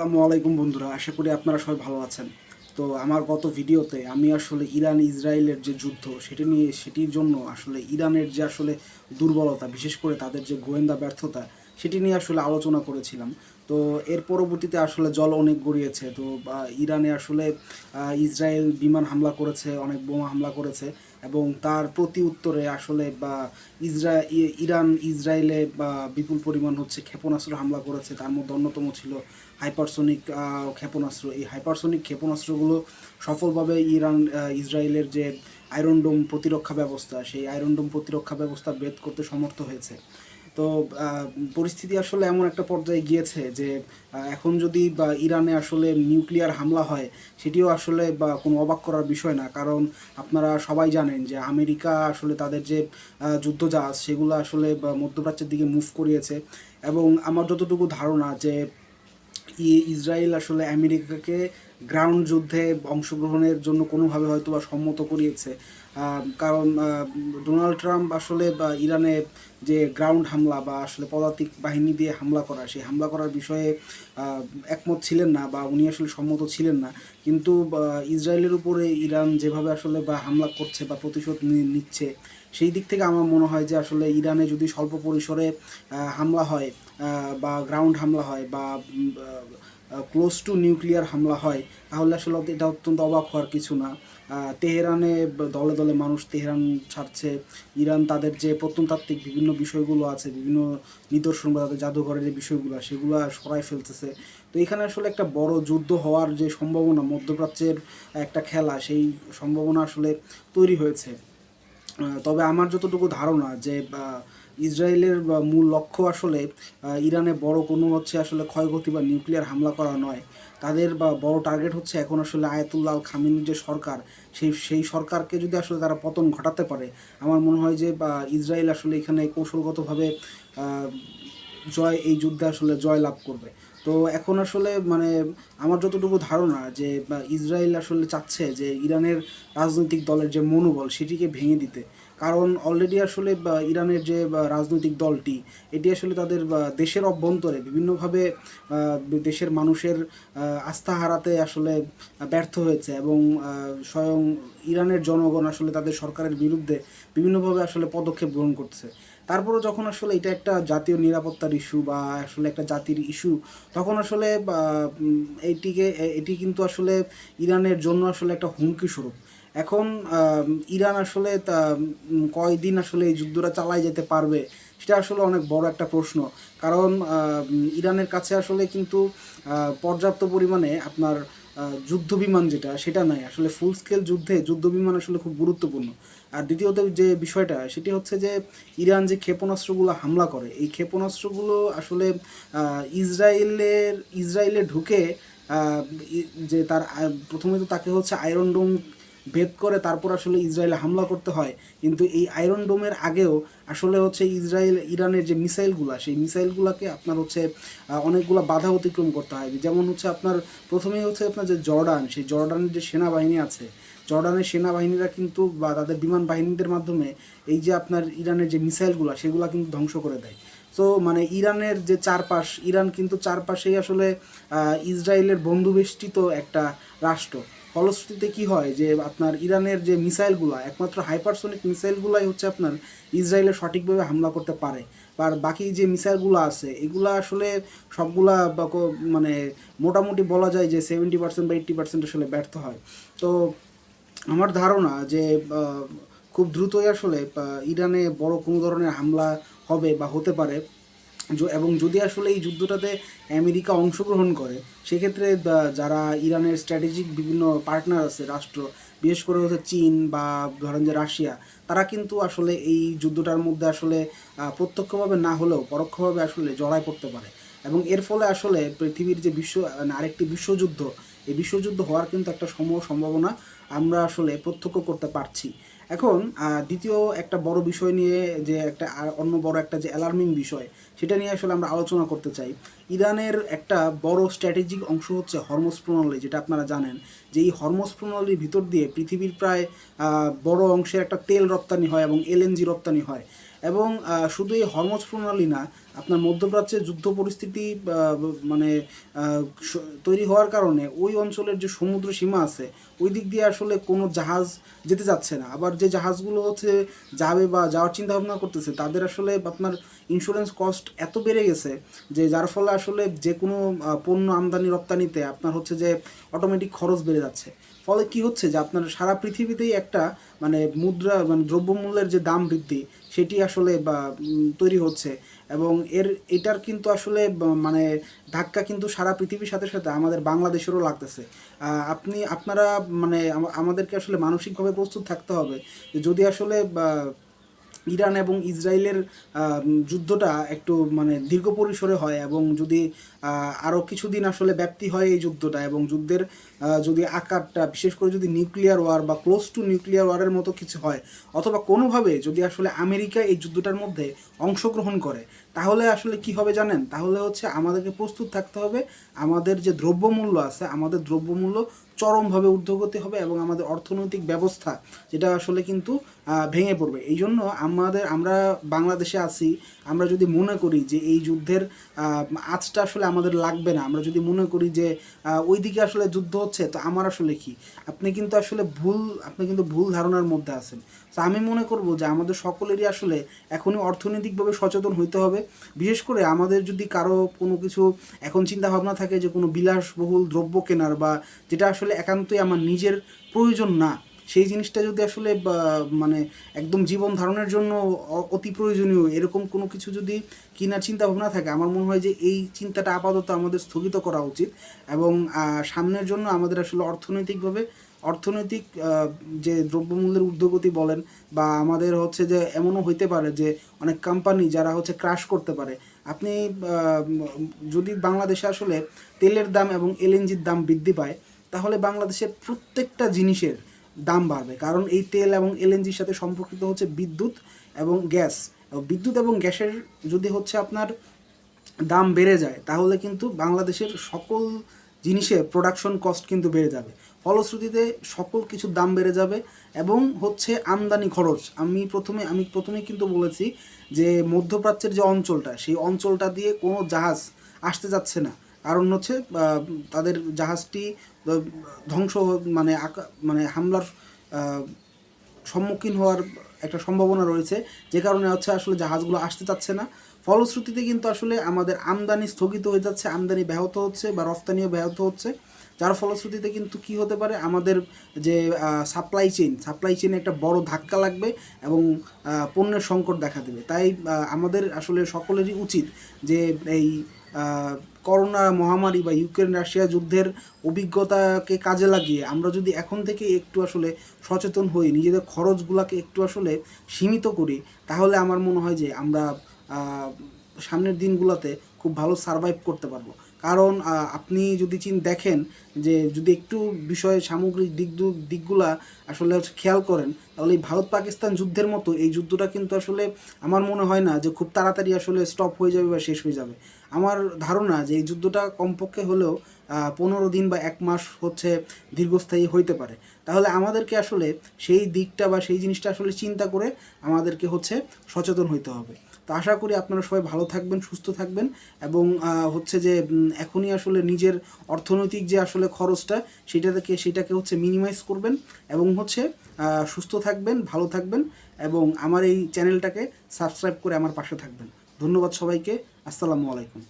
আসসালামু আলাইকুম বন্ধুরা, আশা করি আপনারা সবাই ভালো আছেন। তো আমার গত ভিডিওতে আমি আসলে ইরান ইসরায়েলের যে যুদ্ধ, সেটি নিয়ে, সেটির জন্য আসলে ইরানের যে আসলে দুর্বলতা, বিশেষ করে তাদের যে গোয়েন্দা ব্যর্থতা, সেটি নিয়ে আসলে আলোচনা করেছিলাম। তো এর পরবর্তীতে আসলে জল অনেক গড়িয়েছে। তো ইরানে আসলে ইসরায়েল বিমান হামলা করেছে, অনেক বোমা হামলা করেছে। এবং তার প্রতি উত্তরে আসলে বা ইসরা ইরান, ইসরায়েলে বা বিপুল পরিমাণ হচ্ছে ক্ষেপণাস্ত্র হামলা করেছে, তার মধ্যে অন্যতম ছিল হাইপারসোনিক ক্ষেপণাস্ত্র। এই হাইপারসোনিক ক্ষেপণাস্ত্রগুলো সফলভাবে ইরান ইসরায়েলের যে আয়রনডোম প্রতিরক্ষা ব্যবস্থা, সেই আয়রনডোম প্রতিরক্ষা ব্যবস্থা ভেদ করতে সমর্থ হয়েছে। তো পরিস্থিতি আসলে এমন একটা পর্যায়ে গিয়েছে যে এখন যদি বা ইরানে আসলে নিউক্লিয়ার হামলা হয় সেটিও আসলে বা কোনো অবাক করার বিষয় না। কারণ আপনারা সবাই জানেন যে আমেরিকা আসলে তাদের যে আহ, যুদ্ধজাহাজ সেগুলো আসলে মধ্যপ্রাচ্যের দিকে মুভ করিয়েছে। এবং আমার যতটুকু ধারণা যে ইসরায়েল আসলে আমেরিকাকে গ্রাউন্ড যুদ্ধে অংশগ্রহণের জন্য কোনোভাবে হয়তো বা সম্মত করিয়েছে। কারণ ডোনাল্ড ট্রাম্প আসলে বা ইরানে যে গ্রাউন্ড হামলা বা আসলে পদাতিক বাহিনী দিয়ে হামলা করা, সেই হামলা করার বিষয়ে একমত ছিলেন না বা উনি আসলে সম্মত ছিলেন না। কিন্তু ইসরায়েলের উপরে ইরান যেভাবে আসলে বা হামলা করছে বা প্রতিশোধ নিচ্ছে, সেই দিক থেকে আমার মনে হয় যে আসলে ইরানে যদি স্বল্প পরিসরে হামলা হয় বা গ্রাউন্ড হামলা হয় বা ক্লোজ টু নিউক্লিয়ার হামলা হয়, তাহলে আসলে এটা অত্যন্ত অবাক হওয়ার কিছু না। তেহরানে দলে দলে মানুষ তেহরান ছাড়ছে। ইরান তাদের যে প্রত্নতাত্ত্বিক বিভিন্ন বিষয়গুলো আছে, বিভিন্ন নিদর্শন বা তাদের জাদুঘরের যে বিষয়গুলো, সেগুলো সরাই ফেলতেছে। তো এখানে আসলে একটা বড় যুদ্ধ হওয়ার যে সম্ভাবনা, মধ্যপ্রাচ্যের একটা খেলা, সেই সম্ভাবনা আসলে তৈরি হয়েছে। তবে আমার যতটুকু ধারণা যে ইসরায়েলের মূল লক্ষ্য আসলে ইরানে বড় কোনো হচ্ছে আসলে ক্ষয়ক্ষতি বা নিউক্লিয়ার হামলা করা নয়। তাদের বা বড় টার্গেট হচ্ছে এখন আসলে আয়াতুল্লাহ আল খামিনির যে সরকার, সেই সেই সরকারকে যদি আসলে তারা পতন ঘটাতে পারে, আমার মনে হয় যে, বা ইসরায়েল আসলে এখানে কৌশলগতভাবে জয়, এই যুদ্ধে আসলে জয় লাভ করবে। তো এখন আসলে মানে আমার যতটুকু ধারণা যে ইসরায়েল আসলে চাচ্ছে যে ইরানের রাজনৈতিক দলের যে মনোবল সেটিকে ভেঙে দিতে। কারণ অলরেডি আসলে ইরানের যে রাজনৈতিক দলটি, এটি আসলে তাদের দেশের অভ্যন্তরে বিভিন্নভাবে দেশের মানুষের আস্থা হারাতে আসলে ব্যর্থ হয়েছে এবং স্বয়ং ইরানের জনগণ আসলে তাদের সরকারের বিরুদ্ধে বিভিন্নভাবে আসলে পদক্ষেপ গ্রহণ করছে। তারপরে যখন আসলে এটা একটা জাতীয় নিরাপত্তার ইস্যু বা আসলে একটা জাতির ইস্যু তখন আসলে এইটিকে এটি কিন্তু আসলে ইরানের জন্য আসলে একটা হুমকি স্বরূপ। এখন ইরান আসলে তা কয়দিন আসলে এই যুদ্ধটা চালাই যেতে পারবে, সেটা আসলে অনেক বড় একটা প্রশ্ন। কারণ ইরানের কাছে আসলে কিন্তু পর্যাপ্ত পরিমাণে আপনার যুদ্ধ বিমান যেটা, সেটা নাই। আসলে ফুল স্কেল যুদ্ধে যুদ্ধ বিমান আসলে খুব গুরুত্বপূর্ণ। আর দ্বিতীয়ত যে বিষয়টা, সেটি হচ্ছে যে ইরান যে ক্ষেপণাস্ত্রগুলো হামলা করে, এই ক্ষেপণাস্ত্রগুলো আসলে ইসরায়েলের, ইসরায়েলে ঢুকে যে তার প্রথমে তো তাকে হচ্ছে আয়রন ডোম ভেদ করে তারপর আসলে ইসরায়েলে হামলা করতে হয়। কিন্তু এই আয়রন ডোমের আগেও আসলে হচ্ছে ইসরায়েল, ইরানের যে মিসাইলগুলো, সেই মিসাইলগুলোকে আপনার হচ্ছে অনেকগুলো বাধা অতিক্রম করতে হয়। যেমন হচ্ছে আপনার প্রথমেই হচ্ছে আপনার যে জর্ডান, সেই জর্ডানের যে সেনাবাহিনী আছে, জর্ডানের সেনাবাহিনীরা কিন্তু বা তাদের বিমান বাহিনীদের মাধ্যমে এই যে আপনার ইরানের যে মিসাইলগুলো, সেগুলো কিন্তু ধ্বংস করে দেয়। তো মানে ইরানের যে চারপাশ, ইরান কিন্তু চারপাশেই আসলে ইসরায়েলের বন্ধুবেষ্টিত একটা রাষ্ট্র। ফলশ্রুতিতে কি হয় যে আপনার ইরানের যে মিসাইলগুলো, একমাত্র হাইপারসোনিক মিসাইলগুলাই হচ্ছে আপনার ইসরায়েলে সঠিকভাবে হামলা করতে পারে। আর বাকি যে মিসাইলগুলো আছে, এগুলা আসলে সবগুলা মানে মোটামুটি বলা যায় যে সেভেন্টি পার্সেন্ট বা এইট্টি পার্সেন্ট আসলে ব্যর্থ হয়। তো আমার ধারণা যে খুব দ্রুতই আসলে ইরানে বড় কোনো ধরনের হামলা হবে বা হতে পারে। এবং যদি আসলে এই যুদ্ধটাতে আমেরিকা অংশগ্রহণ করে, সেক্ষেত্রে যারা ইরানের স্ট্র্যাটেজিক বিভিন্ন পার্টনার আছে, রাষ্ট্র, বিশেষ করে হচ্ছে চীন বা, ধরেন যে রাশিয়া, তারা কিন্তু আসলে এই যুদ্ধটার মধ্যে আসলে প্রত্যক্ষভাবে না হলেও, পরোক্ষভাবে আসলে জড়ায় পড়তে পারে। এবং এর ফলে আসলে পৃথিবীর যে বিশ্ব মানে আরেকটি বিশ্বযুদ্ধ, এই বিশ্বযুদ্ধ হওয়ার কিন্তু একটা সম সম্ভাবনা আমরা আসলে প্রত্যক্ষ করতে পারছি। এখন দ্বিতীয় একটা বড় বিষয় নিয়ে যে একটা অন্য বড় একটা যে অ্যালার্মিং বিষয়, সেটা নিয়ে আসলে আমরা আলোচনা করতে চাই। ইরানের একটা বড় স্ট্র্যাটেজিক অংশ হচ্ছে হরমোস প্রণালী, যেটা আপনারা জানেন। যে এই হরমোস প্রণালীর ভিতর দিয়ে পৃথিবীর প্রায় বড় অংশের একটা তেল রপ্তানি হয় এবং এলএনজি রপ্তানি হয়। এবং শুধু এই হরমোজ প্রণালী না, আপনার মধ্যপ্রাচ্যে যুদ্ধ পরিস্থিতি মানে তৈরি হওয়ার কারণে ওই অঞ্চলের যে সমুদ্র সীমা আছে, ওই দিক দিয়ে আসলে কোনো জাহাজ যেতে যাচ্ছে না। আবার যে জাহাজগুলো হচ্ছে যাবে বা যাওয়ার চিন্তা ভাবনা করতেছে, তাদের আসলে আপনার ইন্স্যুরেন্স কস্ট এত বেড়ে গেছে যে, যার ফলে আসলে যে কোনো পণ্য আমদানি রপ্তানিতে আপনার হচ্ছে যে অটোমেটিক খরচ বেড়ে যাচ্ছে। ফলে কি হচ্ছে যে আপনার সারা পৃথিবীতেই একটা মানে মুদ্রা মানে দ্রব্যমূল্যের যে দাম বৃদ্ধি, সেটি আসলে বা তৈরি হচ্ছে। এবং এর, এটার কিন্তু আসলে মানে ধাক্কা কিন্তু সারা পৃথিবীর সাথে সাথে আমাদের বাংলাদেশেরও লাগতেছে। আপনি, আপনারা মানে আমাদেরকে আসলে মানসিকভাবে প্রস্তুত থাকতে হবে। যদি আসলে ইরান এবং ইসরায়েলের যুদ্ধটা একটু মানে দীর্ঘ পরিসরে হয় এবং যদি আরও কিছুদিন আসলে ব্যাপ্তি হয় এই যুদ্ধটা এবং যুদ্ধের যদি আকারটা বিশেষ করে যদি নিউক্লিয়ার ওয়ার বা ক্লোজ টু নিউক্লিয়ার ওয়ারের মতো কিছু হয় অথবা কোনোভাবে যদি আসলে আমেরিকা এই যুদ্ধটার মধ্যে অংশগ্রহণ করে, তাহলে আসলে কি হবে জানেন? তাহলে হচ্ছে আমাদেরকে প্রস্তুত থাকতে হবে। আমাদের যে দ্রব্যমূল্য আছে, আমাদের দ্রব্যমূল্য চরমভাবে ঊর্ধ্বগতি হবে এবং আমাদের অর্থনৈতিক ব্যবস্থা যেটা আসলে কিন্তু ভেঙে পড়বে। এই জন্য আমাদের, আমরা বাংলাদেশে আছি, আমরা যদি মনে করি যে এই যুদ্ধের আঁচটা আসলে আমাদের লাগবে না, আমরা যদি মনে করি যে ওইদিকে আসলে যুদ্ধ হচ্ছে, তো আমার আসলে কি? আপনি কিন্তু আসলে ভুল, আপনি কিন্তু ভুল ধারণার মধ্যে আছেন। তো আমি মনে করব যে আমাদের সকলেরই আসলে এখনই অর্থনৈতিকভাবে সচেতন হইতে হবে। বিশেষ করে আমাদের যদি কারও কোনো কিছু, এখন চিন্তা ভাবনা থাকে যে কোনো বিলাসবহুল দ্রব্য কেনার বা যেটা আসলে একান্তই আমার নিজের প্রয়োজন না। সেই জিনিসটা যদি আসলে মানে একদম জীবন ধারণের জন্য অতি প্রয়োজনীয়, এরকম কোনো কিছু যদি কেনার চিন্তা ভাবনা থাকে, আমার মনে হয় যে এই চিন্তাটা আপাতত আমাদের স্থগিত করা উচিত এবং সামনের জন্য আমাদের আসলে অর্থনৈতিকভাবে, অর্থনৈতিক যে দ্রব্যমূল্যের ঊর্ধ্বগতি বলেন বা আমাদের হচ্ছে যে এমনও হইতে পারে যে অনেক কোম্পানি যারা হচ্ছে ক্রাশ করতে পারে। আপনি যদি বাংলাদেশে আসলে তেলের দাম এবং এলএনজির দাম বৃদ্ধি পায় তাহলে বাংলাদেশের প্রত্যেকটা জিনিসের দাম বাড়বে। কারণ এই তেল এবং এলএনজির সাথে সম্পর্কিত হচ্ছে বিদ্যুৎ এবং গ্যাস। বিদ্যুৎ এবং গ্যাসের যদি হচ্ছে আপনার দাম বেড়ে যায়, তাহলে কিন্তু বাংলাদেশের সকল জিনিসের প্রোডাকশন কস্ট কিন্তু বেড়ে যাবে। ফলশ্রুতিতে সকল কিছুর দাম বেড়ে যাবে এবং হচ্ছে আমদানি খরচ। আমি প্রথমে আমি প্রথমে কিন্তু বলেছি যে মধ্যপ্রাচ্যের যে অঞ্চলটা, সেই অঞ্চলটা দিয়ে কোনো জাহাজ আসতে যাচ্ছে না। কারণ হচ্ছে তাদের জাহাজটি ধ্বংস মানে মানে হামলার সম্মুখীন হওয়ার একটা সম্ভাবনা রয়েছে। যে কারণে হচ্ছে আসলে জাহাজগুলো আসতে চাচ্ছে না। ফলশ্রুতিতে কিন্তু আসলে আমাদের আমদানি স্থগিত হয়ে যাচ্ছে, আমদানি ব্যাহত হচ্ছে বা রফতানিও ব্যাহত হচ্ছে। যার ফলশ্রুতিতে কিন্তু কি হতে পারে, আমাদের যে সাপ্লাই চেইন সাপ্লাই চেইনে একটা বড় ধাক্কা লাগবে এবং পণ্যের সংকট দেখা দেবে। তাই আমাদের আসলে সকলেরই উচিত যে, এই করোনা মহামারী বা ইউক্রেন রাশিয়া যুদ্ধের অভিজ্ঞতাকে কাজে লাগিয়ে আমরা যদি এখন থেকে একটু আসলে সচেতন হই, নিজেদের খরচগুলোকে একটু আসলে সীমিত করি, তাহলে আমার মনে হয় যে আমরা সামনের দিনগুলোতে খুব ভালো সারভাইভ করতে পারব। কারণ আপনি যদি চিন, দেখেন যে যদি একটু বিষয়ে সামগ্রিক দিক দিকগুলা আসলে খেয়াল করেন, তাহলে এই ভারত পাকিস্তান যুদ্ধের মতো এই যুদ্ধটা কিন্তু আসলে আমার মনে হয় না যে খুব তাড়াতাড়ি আসলে স্টপ হয়ে যাবে বা শেষ হয়ে যাবে। আমার ধারণা যে এই যুদ্ধটা কমপক্ষে হলেও পনেরো দিন বা এক মাস হচ্ছে দীর্ঘস্থায়ী হইতে পারে। তাহলে আমাদেরকে আসলে সেই দিকটা বা সেই জিনিসটা আসলে চিন্তা করে আমাদেরকে হচ্ছে সচেতন হইতে হবে। তো আশা করি আপনারা সবাই ভালো থাকবেন, সুস্থ থাকবেন এবং হচ্ছে যে এখনই আসলে নিজের অর্থনৈতিক যে আসলে খরচটা সেটা থেকে সেটাকে হচ্ছে মিনিমাইজ করবেন এবং হচ্ছে সুস্থ থাকবেন, ভালো থাকবেন এবং আমার এই চ্যানেলটাকে সাবস্ক্রাইব করে আমার পাশে থাকবেন। ধন্যবাদ সবাইকে। আসসালামু আলাইকুম।